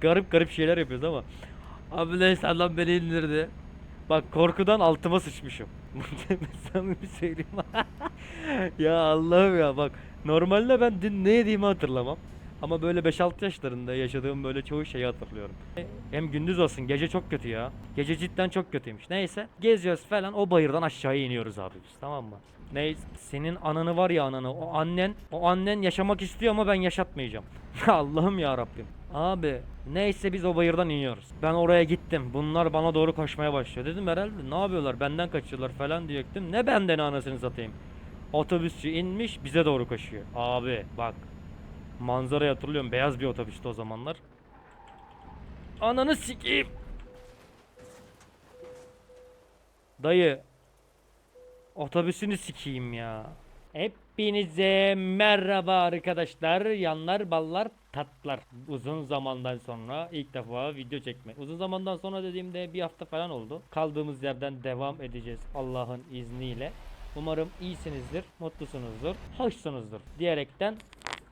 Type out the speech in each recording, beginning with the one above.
Garip garip şeyler yapıyoruz ama. Abi neyse adam beni indirdi. Bak korkudan altıma sıçmışım. Sana bir söyleyeyim. ya Allah'ım ya bak. Normalde ben dün ne yediğimi hatırlamam. Ama böyle 5-6 yaşlarında yaşadığım böyle çoğu şeyi hatırlıyorum. Hem gündüz olsun gece çok kötü ya. Gece cidden çok kötüymüş. Neyse geziyoruz falan o bayırdan aşağıya iniyoruz abi biz tamam mı? Neyse senin ananı var ya ananı o annen o annen yaşamak istiyor ama ben yaşatmayacağım. Allah'ım ya Rabbim. Abi neyse biz o bayırdan iniyoruz. Ben oraya gittim. Bunlar bana doğru koşmaya başlıyor. Dedim herhalde ne yapıyorlar benden kaçıyorlar falan diyecektim. Ne benden anasını satayım. Otobüsçü inmiş bize doğru koşuyor. Abi bak Manzarayı hatırlıyorum. Beyaz bir otobüste o zamanlar. Ananı sikeyim. Dayı. Otobüsünü sikeyim ya. Hepinize merhaba arkadaşlar. Yanlar, ballar, tatlar. Uzun zamandan sonra ilk defa video çekme. Uzun zamandan sonra dediğimde bir hafta falan oldu. Kaldığımız yerden devam edeceğiz Allah'ın izniyle. Umarım iyisinizdir, mutlusunuzdur, hoşsunuzdur diyerekten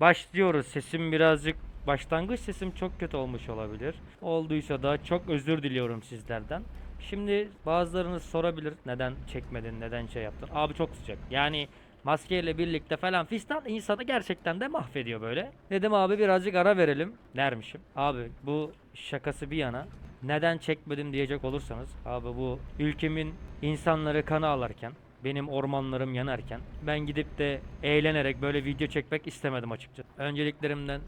Başlıyoruz. Sesim birazcık başlangıç sesim çok kötü olmuş olabilir. Olduysa da çok özür diliyorum sizlerden. Şimdi bazılarınız sorabilir neden çekmedin, neden şey yaptın. Abi çok sıcak. Yani maskeyle birlikte falan fistan insanı gerçekten de mahvediyor böyle. Dedim abi birazcık ara verelim dermişim. Abi bu şakası bir yana neden çekmedim diyecek olursanız abi bu ülkemin insanları kanı ağlarken benim ormanlarım yanarken ben gidip de eğlenerek böyle video çekmek istemedim açıkçası. Önceliklerimden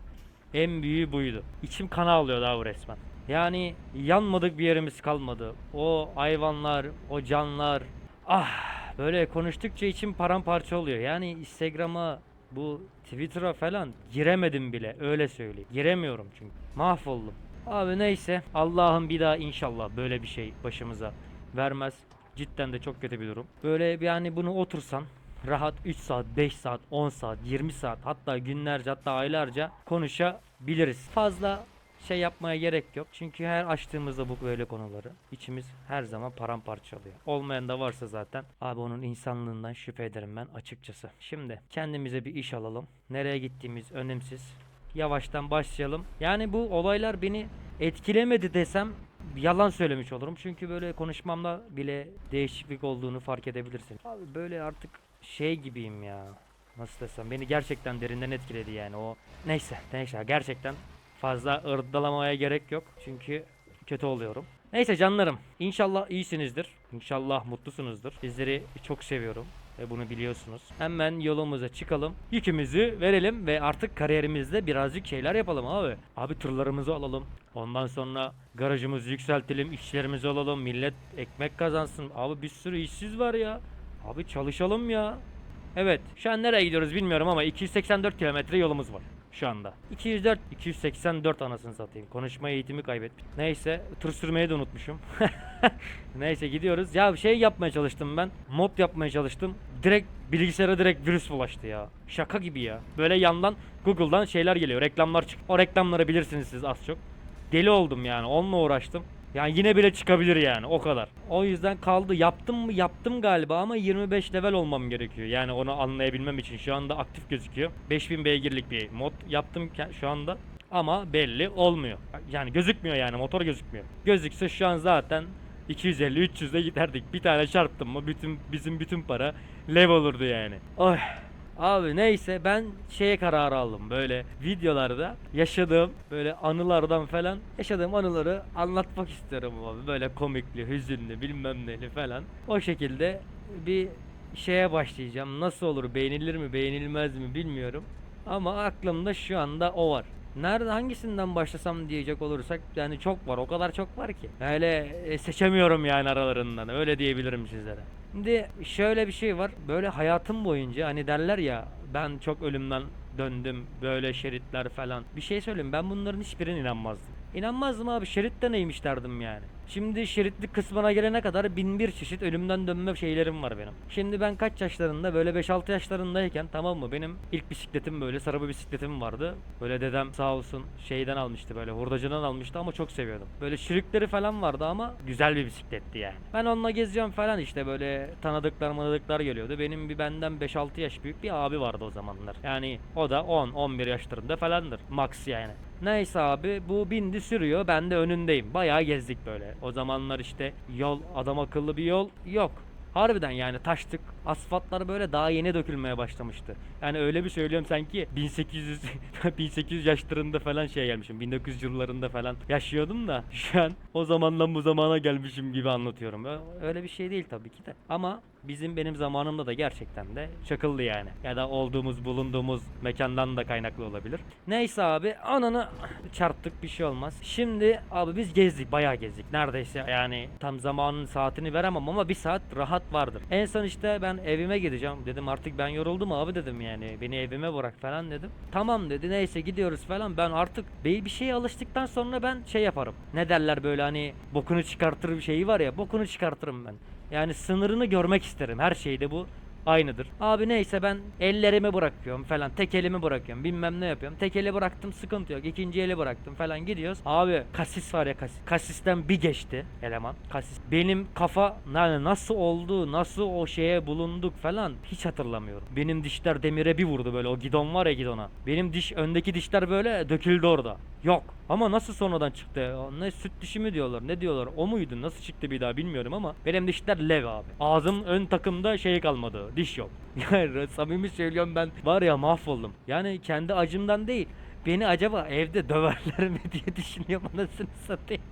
en büyüğü buydu. İçim kana alıyor daha bu resmen. Yani yanmadık bir yerimiz kalmadı. O hayvanlar, o canlar. Ah böyle konuştukça içim paramparça oluyor. Yani Instagram'a bu Twitter'a falan giremedim bile öyle söyleyeyim. Giremiyorum çünkü. Mahvoldum. Abi neyse Allah'ım bir daha inşallah böyle bir şey başımıza vermez. Cidden de çok kötü bir durum. Böyle yani bunu otursan rahat 3 saat, 5 saat, 10 saat, 20 saat hatta günlerce hatta aylarca konuşabiliriz. Fazla şey yapmaya gerek yok. Çünkü her açtığımızda bu böyle konuları içimiz her zaman paramparça oluyor. Olmayan da varsa zaten abi onun insanlığından şüphe ederim ben açıkçası. Şimdi kendimize bir iş alalım. Nereye gittiğimiz önemsiz. Yavaştan başlayalım. Yani bu olaylar beni etkilemedi desem yalan söylemiş olurum. Çünkü böyle konuşmamda bile değişiklik olduğunu fark edebilirsin. Abi böyle artık şey gibiyim ya. Nasıl desem beni gerçekten derinden etkiledi yani o. Neyse neyse gerçekten fazla ırdalamaya gerek yok. Çünkü kötü oluyorum. Neyse canlarım inşallah iyisinizdir. İnşallah mutlusunuzdur. Sizleri çok seviyorum ve bunu biliyorsunuz. Hemen yolumuza çıkalım. Yükümüzü verelim ve artık kariyerimizde birazcık şeyler yapalım abi. Abi tırlarımızı alalım. Ondan sonra garajımızı yükseltelim, işlerimizi alalım. Millet ekmek kazansın. Abi bir sürü işsiz var ya. Abi çalışalım ya. Evet, şu an nereye gidiyoruz bilmiyorum ama 284 kilometre yolumuz var şu anda. 204 284 anasını satayım. Konuşma eğitimi kaybetmiş. Neyse, tır sürmeyi de unutmuşum. Neyse gidiyoruz. Ya bir şey yapmaya çalıştım ben. Mod yapmaya çalıştım. Direkt bilgisayara direkt virüs bulaştı ya. Şaka gibi ya. Böyle yandan Google'dan şeyler geliyor. Reklamlar çık. O reklamları bilirsiniz siz az çok. Deli oldum yani. Onunla uğraştım. Yani yine bile çıkabilir yani o kadar. O yüzden kaldı. Yaptım mı? Yaptım galiba ama 25 level olmam gerekiyor. Yani onu anlayabilmem için şu anda aktif gözüküyor. 5000 beygirlik bir mod yaptım şu anda. Ama belli olmuyor. Yani gözükmüyor yani motor gözükmüyor. Gözükse şu an zaten 250 300'e giderdik. Bir tane çarptım mı bütün bizim bütün para lev olurdu yani. Oy. Abi neyse ben şeye karar aldım böyle videolarda yaşadığım böyle anılardan falan yaşadığım anıları anlatmak istiyorum abi böyle komikli, hüzünlü, bilmem neli falan. O şekilde bir şeye başlayacağım. Nasıl olur beğenilir mi beğenilmez mi bilmiyorum. Ama aklımda şu anda o var. Nerede hangisinden başlasam diyecek olursak yani çok var o kadar çok var ki. Öyle e, seçemiyorum yani aralarından öyle diyebilirim sizlere. Şimdi şöyle bir şey var böyle hayatım boyunca hani derler ya ben çok ölümden döndüm böyle şeritler falan. Bir şey söyleyeyim ben bunların hiçbirine inanmazdım. İnanmazdım abi şerit de neymiş derdim yani. Şimdi şeritlik kısmına gelene kadar bin bir çeşit ölümden dönme şeylerim var benim. Şimdi ben kaç yaşlarında böyle 5-6 yaşlarındayken tamam mı benim ilk bisikletim böyle sarı bir bisikletim vardı. Böyle dedem sağ olsun şeyden almıştı böyle hurdacıdan almıştı ama çok seviyordum. Böyle çürükleri falan vardı ama güzel bir bisikletti yani. Ben onunla geziyorum falan işte böyle tanıdıklar manadıklar geliyordu. Benim bir benden 5-6 yaş büyük bir abi vardı o zamanlar. Yani o da 10-11 yaşlarında falandır max yani. Neyse abi bu bindi sürüyor ben de önündeyim. Bayağı gezdik böyle. O zamanlar işte yol adam akıllı bir yol yok. Harbiden yani taştık. Asfaltlar böyle daha yeni dökülmeye başlamıştı. Yani öyle bir söylüyorum sanki 1800 1800 yaşlarında falan şey gelmişim. 1900 yıllarında falan yaşıyordum da şu an o zamandan bu zamana gelmişim gibi anlatıyorum. Öyle bir şey değil tabii ki de. Ama bizim benim zamanımda da gerçekten de çakıldı yani. Ya da olduğumuz bulunduğumuz mekandan da kaynaklı olabilir. Neyse abi ananı çarptık bir şey olmaz. Şimdi abi biz gezdik bayağı gezdik. Neredeyse yani tam zamanın saatini veremem ama bir saat rahat vardır. En son işte ben evime gideceğim. Dedim artık ben yoruldum abi dedim yani. Beni evime bırak falan dedim. Tamam dedi neyse gidiyoruz falan. Ben artık bir şeye alıştıktan sonra ben şey yaparım. Ne derler böyle hani bokunu çıkartır bir şeyi var ya bokunu çıkartırım ben. Yani sınırını görmek isterim. Her şeyde bu aynıdır. Abi neyse ben ellerimi bırakıyorum falan. Tek elimi bırakıyorum. Bilmem ne yapıyorum. Tek eli bıraktım sıkıntı yok. İkinci eli bıraktım falan gidiyoruz. Abi kasis var ya kasis. Kasisten bir geçti eleman. Kasis. Benim kafa yani nasıl oldu, nasıl o şeye bulunduk falan hiç hatırlamıyorum. Benim dişler demire bir vurdu böyle. O gidon var ya gidona. Benim diş öndeki dişler böyle döküldü orada. Yok. Ama nasıl sonradan çıktı? Ne süt dişi mi diyorlar? Ne diyorlar? O muydu? Nasıl çıktı bir daha bilmiyorum ama benim dişler lev abi. Ağzım ön takımda şey kalmadı. Diş yok. Yani samimi söylüyorum ben var ya mahvoldum. Yani kendi acımdan değil. Beni acaba evde döverler mi diye düşünüyorum anasını satayım.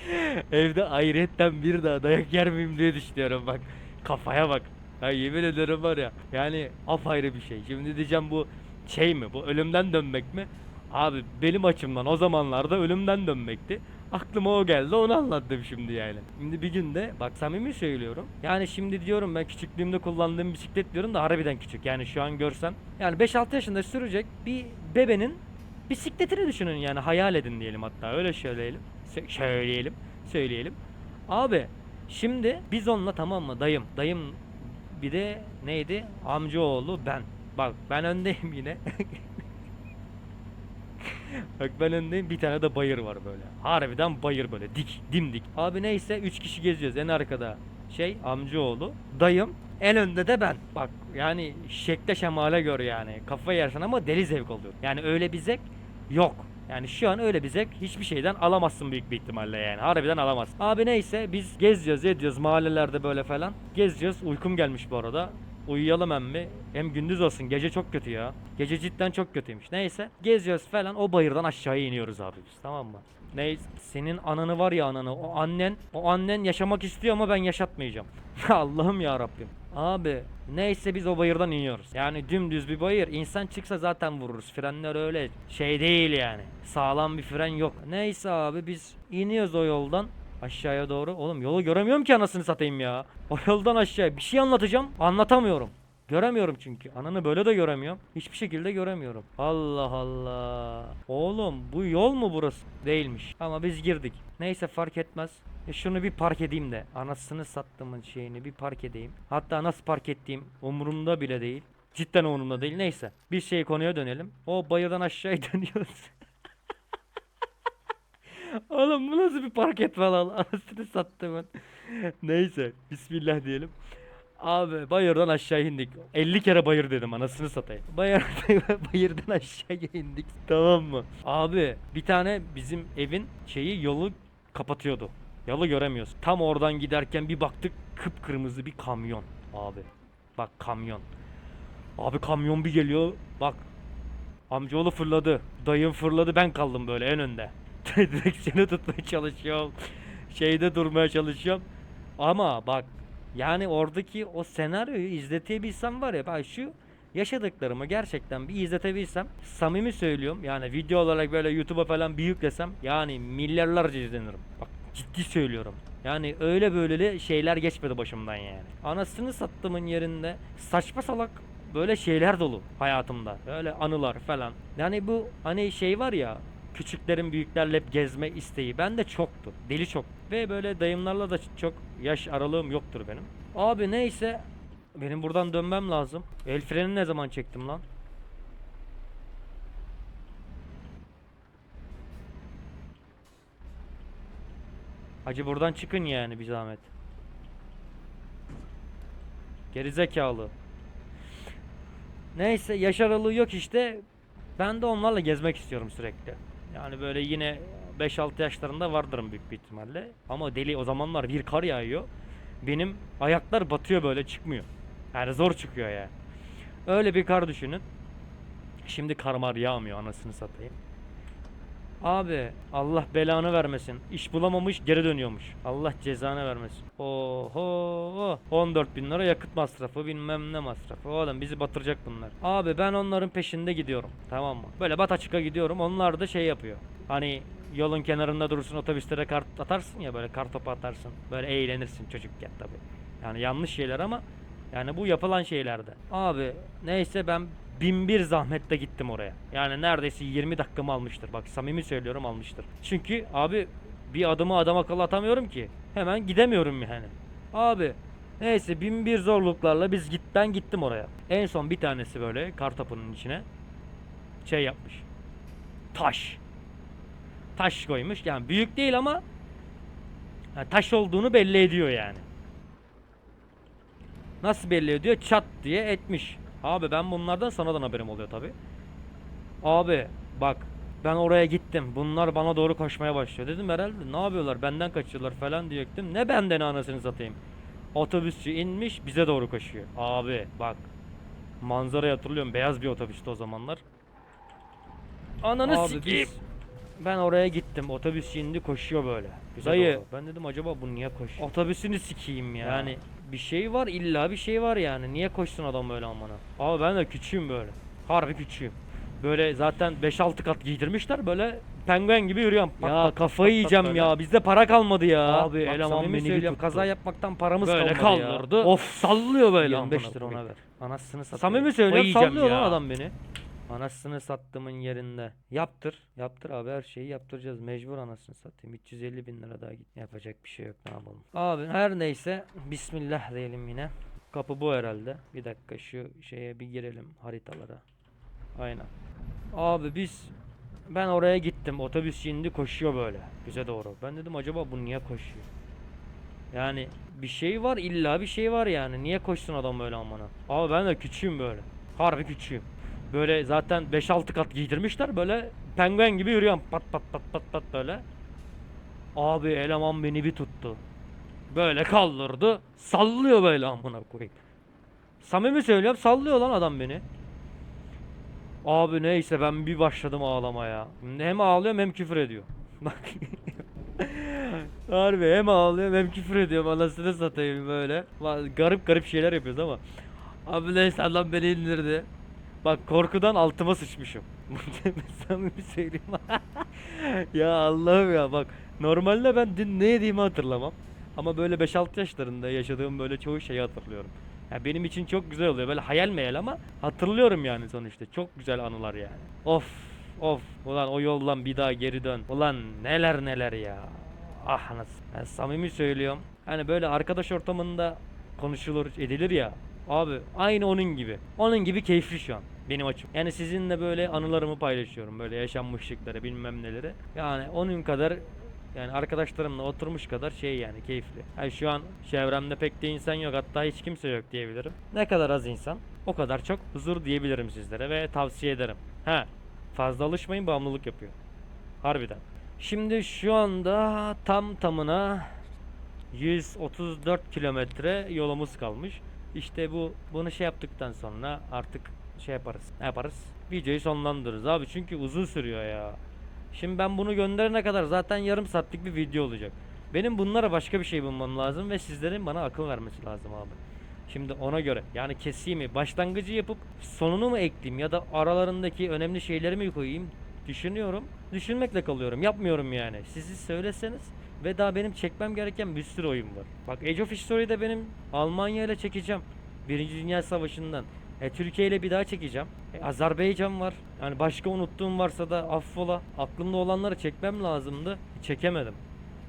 evde ayrıyetten bir daha dayak yer miyim diye düşünüyorum bak. Kafaya bak. Ha yemin ederim var ya. Yani apayrı bir şey. Şimdi diyeceğim bu şey mi? Bu ölümden dönmek mi? Abi benim açımdan o zamanlarda ölümden dönmekti. Aklıma o geldi onu anlattım şimdi yani. Şimdi bir günde bak samimi söylüyorum. Yani şimdi diyorum ben küçüklüğümde kullandığım bisiklet diyorum da harbiden küçük. Yani şu an görsem. Yani 5-6 yaşında sürecek bir bebenin bisikletini düşünün yani hayal edin diyelim hatta öyle söyleyelim. Sö- söyleyelim. Söyleyelim. Abi şimdi biz onunla tamam mı dayım. Dayım bir de neydi? Amcaoğlu ben. Bak ben öndeyim yine. Bak ben öndeyim bir tane de bayır var böyle. Harbiden bayır böyle dik dimdik. Abi neyse 3 kişi geziyoruz en arkada şey amcaoğlu dayım en önde de ben. Bak yani şekle şemale gör yani. Kafa yersen ama deli zevk oluyor. Yani öyle bir zevk yok. Yani şu an öyle bir zevk hiçbir şeyden alamazsın büyük bir ihtimalle yani. Harbiden alamazsın. Abi neyse biz geziyoruz ediyoruz mahallelerde böyle falan. Geziyoruz. Uykum gelmiş bu arada. Uyuyalım emmi. Hem gündüz olsun. Gece çok kötü ya. Gece cidden çok kötüymüş. Neyse. Geziyoruz falan. O bayırdan aşağıya iniyoruz abi biz. Tamam mı? Neyse. Senin ananı var ya ananı. O annen. O annen yaşamak istiyor ama ben yaşatmayacağım. Allah'ım ya Rabbim. Abi neyse biz o bayırdan iniyoruz. Yani dümdüz bir bayır. İnsan çıksa zaten vururuz. Frenler öyle şey değil yani. Sağlam bir fren yok. Neyse abi biz iniyoruz o yoldan. Aşağıya doğru. Oğlum yolu göremiyorum ki anasını satayım ya. O yoldan aşağıya bir şey anlatacağım. Anlatamıyorum. Göremiyorum çünkü. Ananı böyle de göremiyorum. Hiçbir şekilde göremiyorum. Allah Allah. Oğlum bu yol mu burası? Değilmiş. Ama biz girdik. Neyse fark etmez. E şunu bir park edeyim de. Anasını sattığımın şeyini bir park edeyim. Hatta nasıl park ettiğim umurumda bile değil. Cidden umurumda değil. Neyse. Bir şey konuya dönelim. O bayırdan aşağıya dönüyoruz. Oğlum bu nasıl bir park etme lan? Anasını sattım ben. Neyse. Bismillah diyelim. Abi bayırdan aşağı indik. 50 kere bayır dedim anasını satayım. Bayır, bayırdan aşağıya indik. Tamam mı? Abi bir tane bizim evin şeyi yolu kapatıyordu. Yolu göremiyoruz. Tam oradan giderken bir baktık kıpkırmızı bir kamyon. Abi. Bak kamyon. Abi kamyon bir geliyor. Bak. Amcaoğlu fırladı. Dayım fırladı ben kaldım böyle en önde. Direksiyonu tutmaya çalışıyorum. Şeyde durmaya çalışıyorum. Ama bak yani oradaki o senaryoyu izletebilsem var ya bak şu yaşadıklarımı gerçekten bir izletebilsem samimi söylüyorum yani video olarak böyle YouTube'a falan bir yüklesem yani milyarlarca izlenirim. Bak ciddi söylüyorum. Yani öyle böyle şeyler geçmedi başımdan yani. Anasını sattığımın yerinde saçma salak böyle şeyler dolu hayatımda. Böyle anılar falan. Yani bu hani şey var ya küçüklerin büyüklerle hep gezme isteği bende çoktu. Deli çok. Ve böyle dayımlarla da çok yaş aralığım yoktur benim. Abi neyse benim buradan dönmem lazım. El freni ne zaman çektim lan? Hacı buradan çıkın yani bir zahmet. Gerizekalı. Neyse yaş aralığı yok işte. Ben de onlarla gezmek istiyorum sürekli. Yani böyle yine 5-6 yaşlarında vardırım büyük bir ihtimalle. Ama deli o zamanlar bir kar yağıyor. Benim ayaklar batıyor böyle çıkmıyor. Yani zor çıkıyor yani. Öyle bir kar düşünün. Şimdi karmar yağmıyor anasını satayım. Abi Allah belanı vermesin. İş bulamamış geri dönüyormuş. Allah cezanı vermesin. Oho 14 bin lira yakıt masrafı bilmem ne masrafı. Oğlum bizi batıracak bunlar. Abi ben onların peşinde gidiyorum. Tamam mı? Böyle Bataçık'a gidiyorum. Onlar da şey yapıyor. Hani yolun kenarında durursun otobüslere kart atarsın ya böyle kar topu atarsın. Böyle eğlenirsin çocukken tabi. Yani yanlış şeyler ama yani bu yapılan şeylerde. Abi neyse ben bin bir zahmetle gittim oraya. Yani neredeyse 20 dakikamı almıştır. Bak samimi söylüyorum almıştır. Çünkü abi bir adımı adam akıllı atamıyorum ki. Hemen gidemiyorum yani. Abi neyse bin bir zorluklarla biz git ben gittim oraya. En son bir tanesi böyle kartopunun içine şey yapmış. Taş. Taş koymuş. Yani büyük değil ama yani taş olduğunu belli ediyor yani. Nasıl belli ediyor? Çat diye etmiş. Abi ben bunlardan sonradan haberim oluyor tabi. Abi bak ben oraya gittim. Bunlar bana doğru koşmaya başlıyor. Dedim herhalde ne yapıyorlar benden kaçıyorlar falan diyecektim. Ne benden anasını satayım. Otobüsçü inmiş bize doğru koşuyor. Abi bak manzarayı hatırlıyorum. Beyaz bir otobüste o zamanlar. Ananı Abi sikeyim. biz- Ben oraya gittim. Otobüs indi koşuyor böyle. Bize Dayı doğru. ben dedim acaba bu niye koşuyor? Otobüsünü sikeyim ya. Yani bir şey var illa bir şey var yani. Niye koşsun adam böyle amına? Abi ben de küçüğüm böyle. Harbi küçüğüm. Böyle zaten 5-6 kat giydirmişler böyle penguen gibi yürüyorum. Pat Ya pat pat kafayı pat yiyeceğim böyle. ya. Bizde para kalmadı ya. Abi Bak, eleman beni bir tuttu. Kaza yapmaktan paramız Böyle kalmadı ya. kaldırdı. Of sallıyor böyle. 25 amına lira ona ver. Anasını satayım. Samimi söylüyorum, sallıyor lan lan adam beni. Anasını sattımın yerinde. Yaptır. Yaptır abi her şeyi yaptıracağız. Mecbur anasını satayım. 350 bin lira daha git. Yapacak bir şey yok ne yapalım. Abi her neyse. Bismillah diyelim yine. Kapı bu herhalde. Bir dakika şu şeye bir girelim haritalara. Aynen. Abi biz ben oraya gittim. Otobüs indi koşuyor böyle. Bize doğru. Ben dedim acaba bu niye koşuyor? Yani bir şey var illa bir şey var yani. Niye koşsun adam böyle amına? Abi ben de küçüğüm böyle. Harbi küçüğüm. Böyle zaten 5-6 kat giydirmişler böyle penguen gibi yürüyorum pat pat pat pat pat böyle. Abi eleman beni bir tuttu. Böyle kaldırdı. Sallıyor böyle amına koyayım. Samimi söylüyorum sallıyor lan adam beni. Abi neyse ben bir başladım ağlamaya. Hem ağlıyorum hem küfür ediyor. Bak. Harbi hem ağlıyorum hem küfür ediyorum anasını satayım böyle. Garip garip şeyler yapıyoruz ama. Abi neyse adam beni indirdi. Bak korkudan altıma sıçmışım. Samimi söyleyeyim. ya Allah'ım ya bak. Normalde ben dün ne yediğimi hatırlamam. Ama böyle 5-6 yaşlarında yaşadığım böyle çoğu şeyi hatırlıyorum. Ya benim için çok güzel oluyor. Böyle hayal meyal ama hatırlıyorum yani sonuçta. Çok güzel anılar yani. Of of. Ulan o yoldan bir daha geri dön. Ulan neler neler ya. Ah nasıl. Ben samimi söylüyorum. Hani böyle arkadaş ortamında konuşulur edilir ya. Abi aynı onun gibi. Onun gibi keyifli şu an benim açım. Yani sizinle böyle anılarımı paylaşıyorum. Böyle yaşanmışlıkları bilmem neleri. Yani onun kadar yani arkadaşlarımla oturmuş kadar şey yani keyifli. Yani şu an çevremde pek de insan yok hatta hiç kimse yok diyebilirim. Ne kadar az insan o kadar çok huzur diyebilirim sizlere ve tavsiye ederim. Ha fazla alışmayın bağımlılık yapıyor. Harbiden. Şimdi şu anda tam tamına 134 kilometre yolumuz kalmış. İşte bu bunu şey yaptıktan sonra artık şey yaparız. Ne yaparız? Videoyu sonlandırırız abi çünkü uzun sürüyor ya. Şimdi ben bunu gönderene kadar zaten yarım saatlik bir video olacak. Benim bunlara başka bir şey bulmam lazım ve sizlerin bana akıl vermesi lazım abi. Şimdi ona göre yani keseyim mi başlangıcı yapıp sonunu mu ekleyeyim ya da aralarındaki önemli şeyleri mi koyayım düşünüyorum. Düşünmekle kalıyorum yapmıyorum yani. Sizi söyleseniz ve daha benim çekmem gereken bir sürü oyun var. Bak Age of History'yi de benim Almanya ile çekeceğim. Birinci Dünya Savaşı'ndan. E, Türkiye ile bir daha çekeceğim. E, Azerbaycan var. Yani başka unuttuğum varsa da affola. Aklımda olanları çekmem lazımdı. Çekemedim.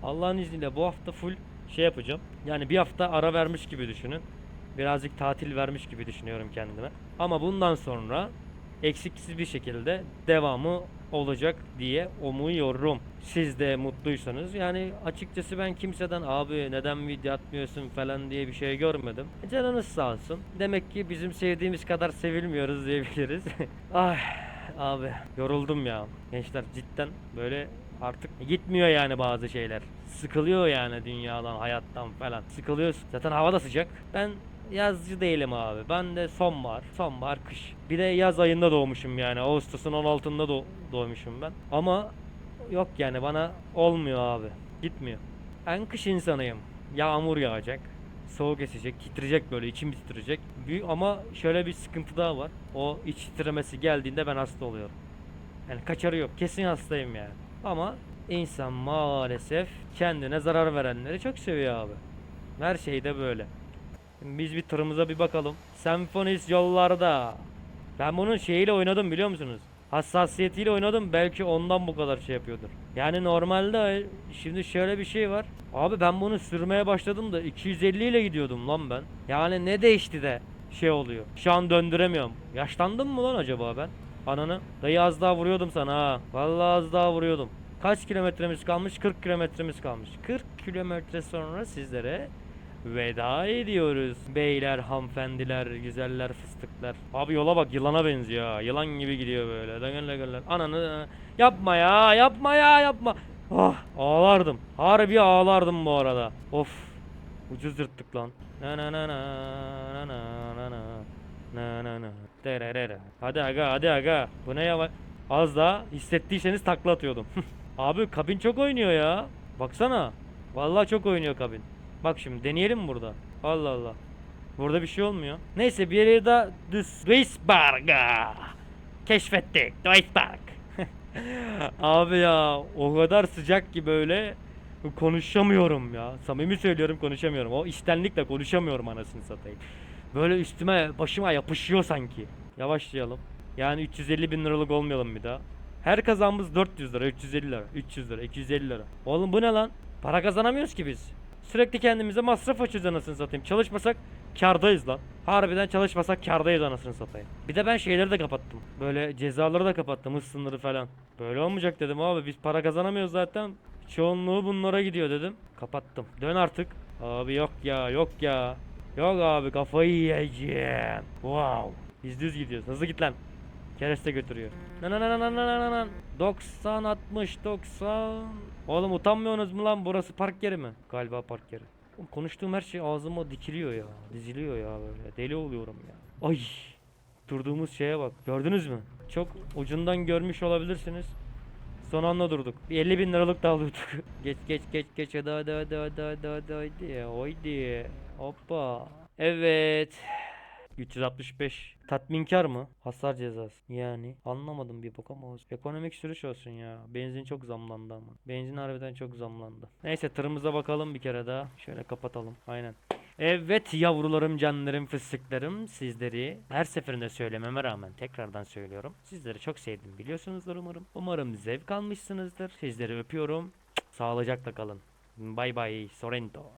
Allah'ın izniyle bu hafta full şey yapacağım. Yani bir hafta ara vermiş gibi düşünün. Birazcık tatil vermiş gibi düşünüyorum kendime. Ama bundan sonra eksiksiz bir şekilde devamı olacak diye umuyorum. Siz de mutluysanız yani açıkçası ben kimseden abi neden video atmıyorsun falan diye bir şey görmedim. Canınız sağ olsun. Demek ki bizim sevdiğimiz kadar sevilmiyoruz diyebiliriz. Ay abi yoruldum ya. Gençler cidden böyle artık gitmiyor yani bazı şeyler. Sıkılıyor yani dünyadan, hayattan falan. Sıkılıyorsun. Zaten hava da sıcak. Ben yazcı değilim abi. Ben de sonbahar, sonbahar kış. Bir de yaz ayında doğmuşum yani. Ağustos'un 16'ında doğ- doğmuşum ben. Ama yok yani bana olmuyor abi. Gitmiyor. Ben kış insanıyım. Yağmur yağacak. Soğuk esecek, titreyecek böyle içim titreyecek. Büyük ama şöyle bir sıkıntı daha var. O iç titremesi geldiğinde ben hasta oluyorum. Yani kaçarı yok. Kesin hastayım yani. Ama insan maalesef kendine zarar verenleri çok seviyor abi. Her şeyde böyle. Şimdi biz bir tırımıza bir bakalım. Senfonis yollarda. Ben bunun şeyiyle oynadım biliyor musunuz? Hassasiyetiyle oynadım. Belki ondan bu kadar şey yapıyordur. Yani normalde şimdi şöyle bir şey var. Abi ben bunu sürmeye başladım da 250 ile gidiyordum lan ben. Yani ne değişti de şey oluyor. Şu an döndüremiyorum. Yaşlandım mı lan acaba ben? Ananı. Dayı az daha vuruyordum sana ha. Vallahi az daha vuruyordum. Kaç kilometremiz kalmış? 40 kilometremiz kalmış. 40 kilometre sonra sizlere veda ediyoruz. Beyler, hanımefendiler, güzeller, fıstıklar. Abi yola bak yılana benziyor. Yılan gibi gidiyor böyle. Dagınla gırlar. Ananı yapma ya, yapma ya, yapma. Ah, ağlardım. Harbi ağlardım bu arada. Of. Ucuz yırttık lan. Na na na na na na na na na na na Tererere. Hadi aga hadi aga. Bu ne ya? Az daha hissettiyseniz takla atıyordum. Abi kabin çok oynuyor ya. Baksana. Vallahi çok oynuyor kabin. Bak şimdi deneyelim burada? Allah Allah. Burada bir şey olmuyor. Neyse bir yere daha düz. Duisburg'a. Keşfettik. Duisburg. Abi ya o kadar sıcak ki böyle konuşamıyorum ya. Samimi söylüyorum konuşamıyorum. O iştenlikle konuşamıyorum anasını satayım. Böyle üstüme başıma yapışıyor sanki. Yavaşlayalım. Yani 350 bin liralık olmayalım bir daha. Her kazanımız 400 lira, 350 lira, 300 lira, 250 lira. Oğlum bu ne lan? Para kazanamıyoruz ki biz. Sürekli kendimize masraf açıyoruz anasını satayım. Çalışmasak kardayız lan. Harbiden çalışmasak kardayız anasını satayım. Bir de ben şeyleri de kapattım. Böyle cezaları da kapattım. Hız sınırı falan. Böyle olmayacak dedim abi. Biz para kazanamıyoruz zaten. Çoğunluğu bunlara gidiyor dedim. Kapattım. Dön artık. Abi yok ya yok ya. Yok abi kafayı yiyeceğim. Wow. Biz düz gidiyoruz. Hızlı git lan. Kereste götürüyor. Nan nan nan nan nan nan nan. 90 60 90. Oğlum utanmıyorsunuz mu lan? Burası park yeri mi? Galiba park yeri. Oğlum konuştuğum her şey ağzıma dikiliyor ya. Diziliyor ya böyle. Deli oluyorum ya. Ay. Durduğumuz şeye bak. Gördünüz mü? Çok ucundan görmüş olabilirsiniz. Son anda durduk. Bir 50 bin liralık da alıyorduk. geç geç geç geç hadi hadi hadi hadi hadi hadi haydi. Hoppa. Evet. 365. Tatminkar mı? Hasar cezası. Yani anlamadım bir bok ama olsun. Ekonomik sürüş olsun ya. Benzin çok zamlandı ama. Benzin harbiden çok zamlandı. Neyse tırımıza bakalım bir kere daha. Şöyle kapatalım. Aynen. Evet yavrularım, canlarım, fıstıklarım sizleri her seferinde söylememe rağmen tekrardan söylüyorum. Sizleri çok sevdim biliyorsunuzdur umarım. Umarım zevk almışsınızdır. Sizleri öpüyorum. Sağlıcakla kalın. Bay bay Sorrento.